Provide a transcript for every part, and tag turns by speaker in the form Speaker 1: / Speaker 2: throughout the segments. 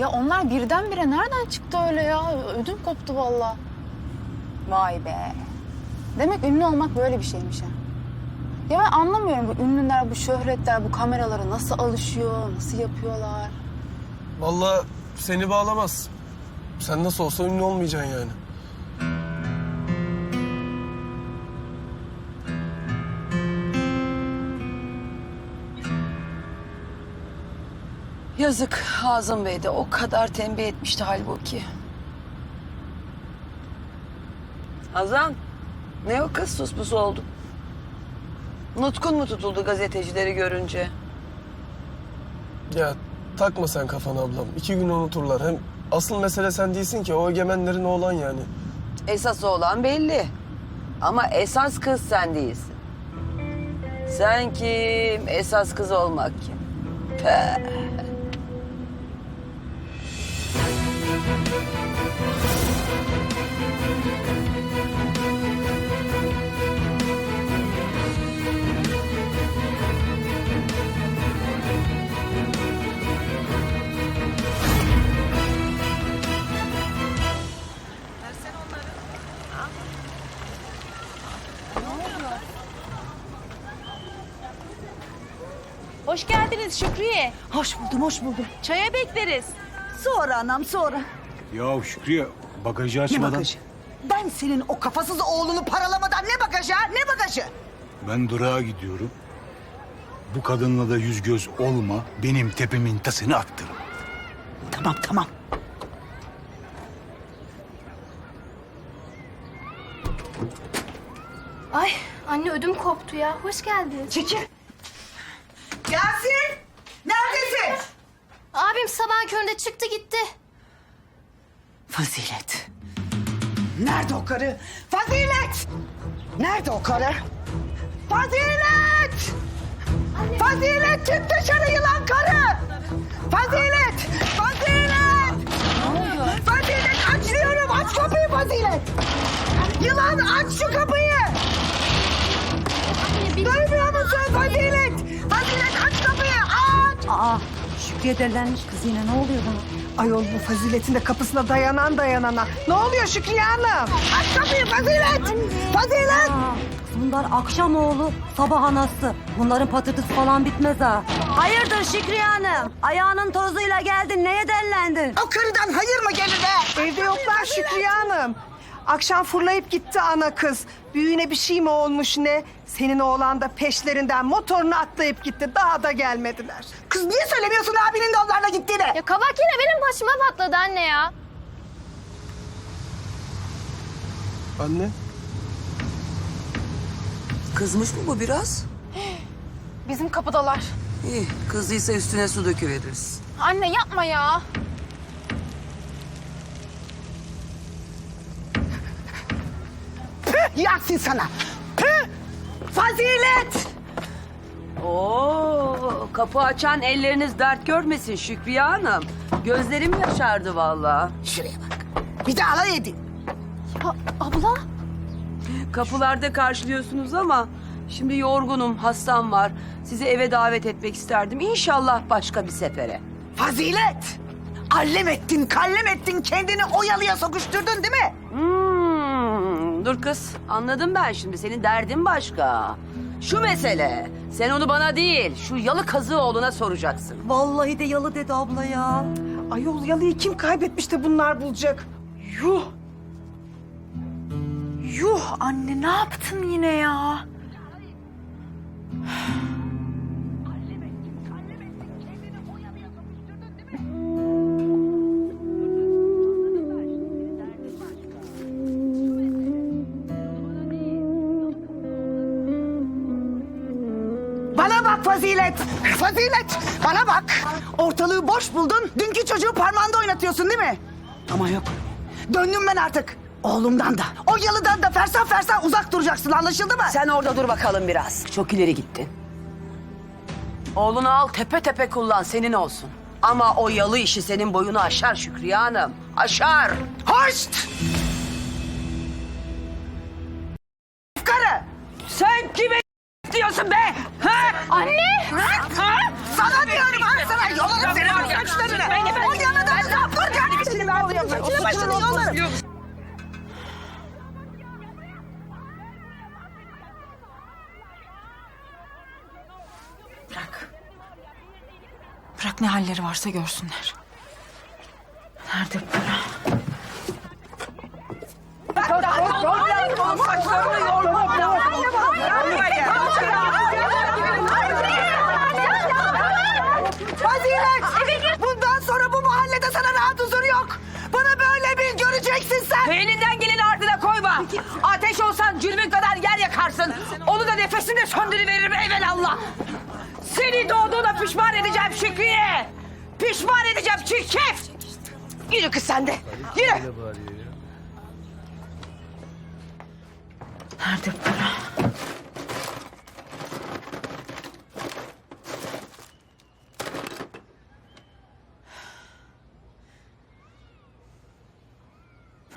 Speaker 1: Ya onlar birdenbire nereden çıktı öyle ya? Ödüm koptu vallahi. Vay be. Demek ünlü olmak böyle bir şeymiş ha. Ya ben anlamıyorum bu ünlüler, bu şöhretler, bu kameralara nasıl alışıyor, nasıl yapıyorlar?
Speaker 2: Vallahi seni bağlamaz. Sen nasıl olsa ünlü olmayacaksın yani.
Speaker 3: Yazık Hazım Bey de o kadar tembih etmişti halbuki. Hazan, ne o kız sus pus oldu? Nutkun mu tutuldu gazetecileri görünce?
Speaker 2: Ya takma sen kafana ablam. İki gün unuturlar. Hem asıl mesele sen değilsin ki. O egemenlerin oğlan yani.
Speaker 3: Esas olan belli. Ama esas kız sen değilsin. Sen kim, esas kız olmak kim? Peh.
Speaker 4: Hoş geldiniz Şükriye.
Speaker 5: Hoş buldum, hoş buldum.
Speaker 4: Çaya bekleriz.
Speaker 5: Sonra anam sonra.
Speaker 6: Ya Şükrü'ye bagajı
Speaker 5: Ne
Speaker 6: açmadan...
Speaker 5: bagajı? Ben senin o kafasız oğlunu paralamadan ne bagajı ha? Ne bagajı?
Speaker 6: Ben durağa gidiyorum. Bu kadınla da yüz göz olma. Benim tepemin tasını attırın.
Speaker 5: Tamam tamam.
Speaker 7: Ay anne ödüm koptu ya. Hoş geldin.
Speaker 5: Çekil. Yasin! Neredesin?
Speaker 7: Abim sabah köründe çıktı gitti.
Speaker 5: Fazilet. Nerede o karı? Fazilet! Nerede o karı? Fazilet! Fazilet çık dışarı yılan karı! Fazilet! Fazilet! Fazilet aç diyorum aç kapıyı Fazilet! Yılan aç şu kapıyı! Duymuyor musun Fazilet? Fazilet!
Speaker 8: Aa, Şükriye delenmiş kız yine ne oluyor buna?
Speaker 5: Ayol bu faziletin de kapısına dayanan dayanana. Ne oluyor Şükriye Hanım? Aç kapıyı Fazilet! Fazilet!
Speaker 8: Aa, bunlar akşam oğlu, sabah anası. Bunların patates falan bitmez ha. Hayırdır Şükriye Hanım? Ayağının tozuyla geldin, neye dellendin?
Speaker 5: O karıdan hayır mı gelir be?
Speaker 9: Evde yoklar Şükriye Hanım. Akşam fırlayıp gitti ana kız. Büyüğüne bir şey mi olmuş ne? Senin oğlan da peşlerinden motorunu atlayıp gitti. Daha da gelmediler.
Speaker 5: Kız niye söylemiyorsun abinin de onlarla gittiğini?
Speaker 7: Ya kabak yine benim başıma patladı anne ya.
Speaker 2: Anne.
Speaker 3: Kızmış mı bu biraz?
Speaker 1: Bizim kapıdalar.
Speaker 3: İyi, kızdıysa üstüne su döküveririz.
Speaker 1: Anne yapma ya.
Speaker 5: Yasin sana. Püh! Fazilet!
Speaker 3: Oo, kapı açan elleriniz dert görmesin Şükriye Hanım. Gözlerim yaşardı vallahi.
Speaker 5: Şuraya bak. Bir de alay edin.
Speaker 1: Ya abla.
Speaker 3: Kapılarda karşılıyorsunuz ama şimdi yorgunum, hastam var. Sizi eve davet etmek isterdim. İnşallah başka bir sefere.
Speaker 5: Fazilet! Allem ettin, kallem ettin, kendini oyalıya sokuşturdun değil mi?
Speaker 3: Dur kız, anladım ben şimdi. Senin derdin başka. Şu mesele, sen onu bana değil, şu yalı kazı oğluna soracaksın.
Speaker 8: Vallahi de yalı dedi abla ya.
Speaker 9: Ayol yalıyı kim kaybetmiş de bunlar bulacak? Yuh! Yuh anne ne yaptın yine ya?
Speaker 5: Bana bak Fazilet! Fazilet! Bana bak! Ortalığı boş buldun, dünkü çocuğu parmağında oynatıyorsun değil mi? Ama yok. Döndüm ben artık. Oğlumdan da, o yalıdan da fersah fersah uzak duracaksın anlaşıldı mı?
Speaker 3: Sen orada dur bakalım biraz. Çok ileri gittin. Oğlunu al tepe tepe kullan senin olsun. Ama o yalı işi senin boyunu aşar Şükriye Hanım. Aşar.
Speaker 5: Hoşt!
Speaker 4: Ne halleri varsa görsünler. Nerede para?
Speaker 5: Fazilet! Bundan sonra bu mahallede sana rahat huzur yok. Bana böyle bil göreceksin sen.
Speaker 3: Elinden geleni ardına koyma. Ateş olsan cürmün kadar yer yakarsın. Onu da nefesinde söndürüveririm evelallah. Pişman edeceğim Şükriye. Pişman edeceğim çirkef. Yürü kız sen de. Yürü.
Speaker 4: Nerede para?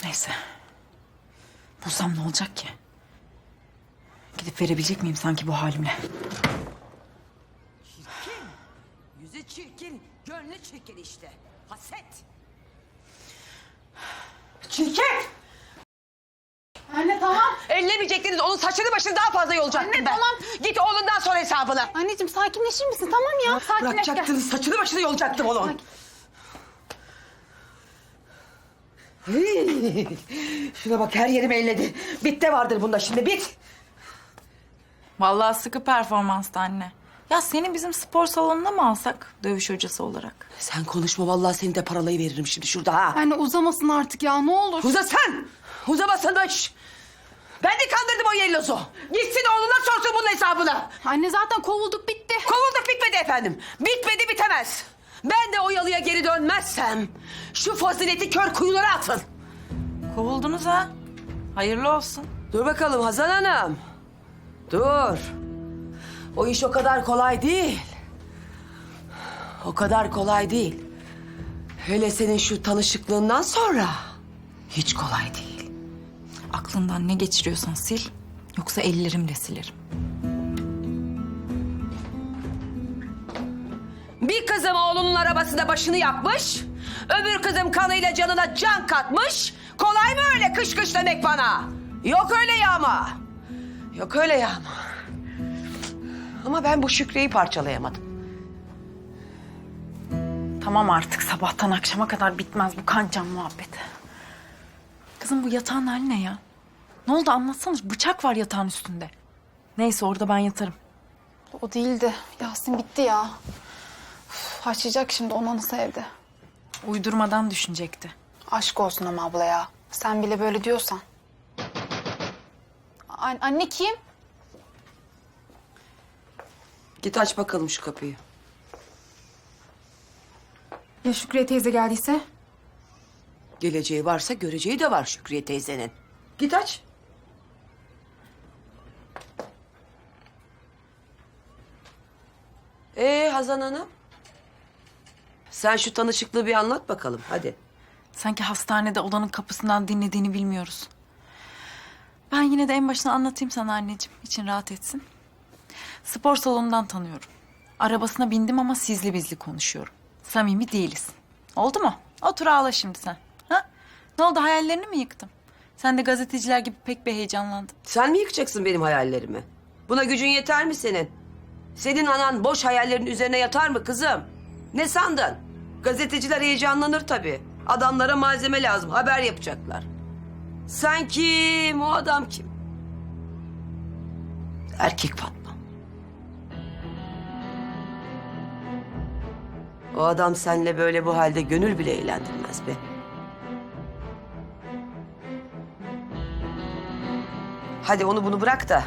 Speaker 4: Neyse. Bulsam ne olacak ki? Gidip verebilecek miyim sanki bu halimle?
Speaker 3: Yüzü çirkin, gönlü çirkin işte. Haset. Çirkef.
Speaker 1: Anne tamam.
Speaker 3: Ellemeyecektiniz onun saçını başını daha fazla yolacaktım
Speaker 1: Anne,
Speaker 3: ben.
Speaker 1: tamam.
Speaker 3: Git oğlundan sonra hesabını.
Speaker 1: Anneciğim sakinleşir misin? Tamam ya. Sakinleş gel.
Speaker 3: Bırakacaktınız saçını başını yolacaktım onun. Şuna bak her yerimi elledi. Bitte vardır bunda şimdi bit.
Speaker 4: Vallahi sıkı performanstı anne. Ya seni bizim spor salonuna mı alsak dövüş hocası olarak?
Speaker 3: Sen konuşma vallahi seni de paralayı veririm şimdi şurada ha.
Speaker 1: Anne uzamasın artık ya ne olur.
Speaker 3: Uza sen. Uzamasınmış. Ben de kandırdım o yellozu. Gitsin oğluna sorsun bunun hesabını.
Speaker 1: Anne zaten kovulduk bitti.
Speaker 3: Kovulduk bitmedi efendim. Bitmedi bitemez. Ben de o yalıya geri dönmezsem şu fazileti kör kuyulara atın.
Speaker 4: Kovuldunuz ha. Hayırlı olsun.
Speaker 3: Dur bakalım Hazan Hanım. Dur. O iş o kadar kolay değil. O kadar kolay değil. Hele senin şu tanışıklığından sonra hiç kolay değil.
Speaker 4: Aklından ne geçiriyorsan sil. Yoksa ellerimle silerim.
Speaker 3: Bir kızım oğlunun arabasında başını yakmış. Öbür kızım kanıyla canına can katmış. Kolay mı öyle kış kış demek bana? Yok öyle yağma. Yok öyle yağma. Ama ben bu Şükrü'yü parçalayamadım.
Speaker 4: Tamam artık sabahtan akşama kadar bitmez bu kancan muhabbeti. Kızım bu yatağın hali ne ya? Ne oldu anlatsana bıçak var yatağın üstünde. Neyse orada ben yatarım.
Speaker 1: O değildi. Yasin bitti ya. Uf, haşlayacak şimdi onu nasıl evde.
Speaker 4: Uydurmadan düşünecekti.
Speaker 1: Aşk olsun ama abla ya. Sen bile böyle diyorsan. An- anne kim?
Speaker 3: Git aç bakalım şu kapıyı.
Speaker 1: Ya Şükriye teyze geldiyse?
Speaker 3: Geleceği varsa göreceği de var Şükriye teyzenin. Git aç. Ee Hazan Hanım? Sen şu tanışıklığı bir anlat bakalım hadi.
Speaker 4: Sanki hastanede odanın kapısından dinlediğini bilmiyoruz. Ben yine de en başına anlatayım sana anneciğim. için rahat etsin. Spor salonundan tanıyorum. Arabasına bindim ama sizli bizli konuşuyorum. Samimi değiliz. Oldu mu? Otur ağla şimdi sen. Ha? Ne oldu hayallerini mi yıktım? Sen de gazeteciler gibi pek bir heyecanlandın.
Speaker 3: Sen mi yıkacaksın benim hayallerimi? Buna gücün yeter mi senin? Senin anan boş hayallerin üzerine yatar mı kızım? Ne sandın? Gazeteciler heyecanlanır tabii. Adamlara malzeme lazım, haber yapacaklar. Sen kim, o adam kim? Erkek Fatma. O adam seninle böyle bu halde gönül bile eğlendirmez be. Hadi onu bunu bırak da.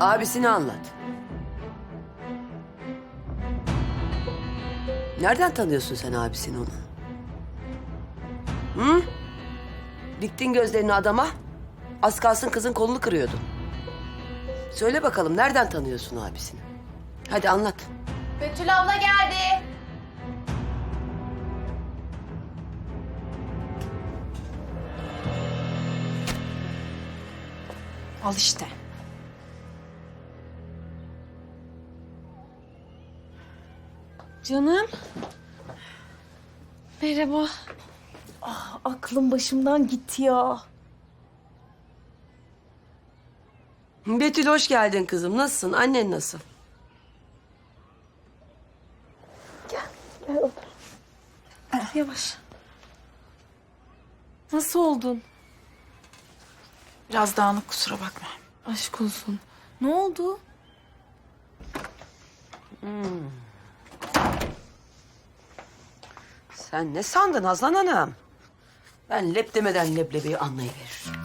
Speaker 3: Abisini anlat. Nereden tanıyorsun sen abisini onu? Hı? Diktin gözlerini adama. Az kalsın kızın kolunu kırıyordun. Söyle bakalım nereden tanıyorsun abisini? Hadi anlat.
Speaker 7: Betül abla geldi.
Speaker 4: Al işte.
Speaker 10: Canım. Merhaba. Ah, aklım başımdan gitti ya.
Speaker 3: Betül hoş geldin kızım. Nasılsın? Annen nasıl?
Speaker 10: Yavaş. Nasıl oldun?
Speaker 4: Biraz dağınık kusura bakma.
Speaker 10: Aşk olsun. Ne oldu?
Speaker 3: Sen ne sandın Hazlan Hanım? Ben lep demeden leblebiyi anlayıverir.